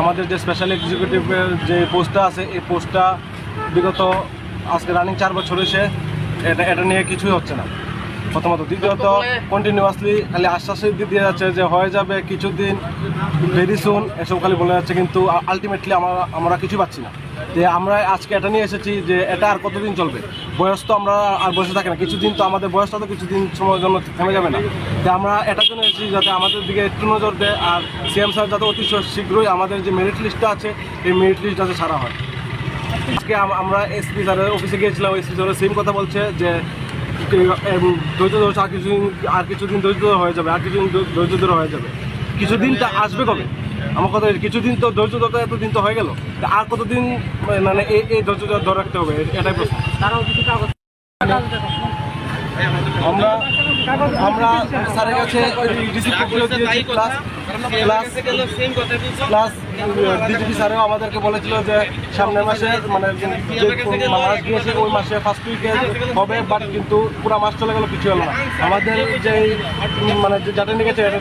আমাদের যে স্পেশাল এক্সিকিউটিভের যে পোস্টটা আছে, এই পোস্টটা বিগত আজকে রানিং চার বছর হয়েছে। এটা এটা নিয়ে কিছুই হচ্ছে না। প্রথমত। দ্বিতীয়ত কন্টিনিউয়াসলি খালি আশ্বাস দিয়ে যাচ্ছে যে হয়ে যাবে কিছুদিন ভেরি সুন এসব খালি বলে যাচ্ছে, কিন্তু আলটিমেটলি আমরা আমরা কিছুই পাচ্ছি না। যে আমরা আজকে এটা নিয়ে এসেছি যে এটা আর কতদিন চলবে? বয়স তো আমরা আর বসে থাকি না। কিছুদিন তো আমাদের বয়সটা তো কিছুদিন সময়ের জন্য থেমে যাবে না। তো আমরা এটার জন্য এসেছি যাতে আমাদের দিকে একটু নজর দেয় আর সিএম স্যার যাতে অতি শীঘ্রই আমাদের যে মেরিট লিস্টটা আছে, এই মেরিট লিস্ট যাতে সারা হয়। আজকে আমরা এসপি স্যারের অফিসে গিয়েছিলাম। এসপি স্যারের সেম কথা বলছে যে ধৈর্য ধরে, আর কিছুদিন আর কিছুদিন ধৈর্য ধরে হয়ে যাবে, আর কিছুদিন ধৈর্য ধরে হয়ে যাবে। কিছুদিনটা আসবে কবে? আমার কথা কিছুদিন তো ধৈর্য ধরতে এতদিন তো হয়ে গেল। আর কতদিন মানে এই এই ধৈর্য ধরে রাখতে হবে? এটাই প্রশ্ন। আমরা আমরা স্যারের কাছে রিসিভ কপিও দিয়েছি প্লাস প্লাস প্লাস ডিজিপি স্যারেও আমাদেরকে বলেছিল যে সামনের মাসে মানে মাস গিয়েছে ওই মাসে ফার্স্ট উইকে হবে বাট কিন্তু পুরো মাস চলে গেল কিছু হলো না। আমাদের যে মানে যে যাটা নিয়ে গেছে এটা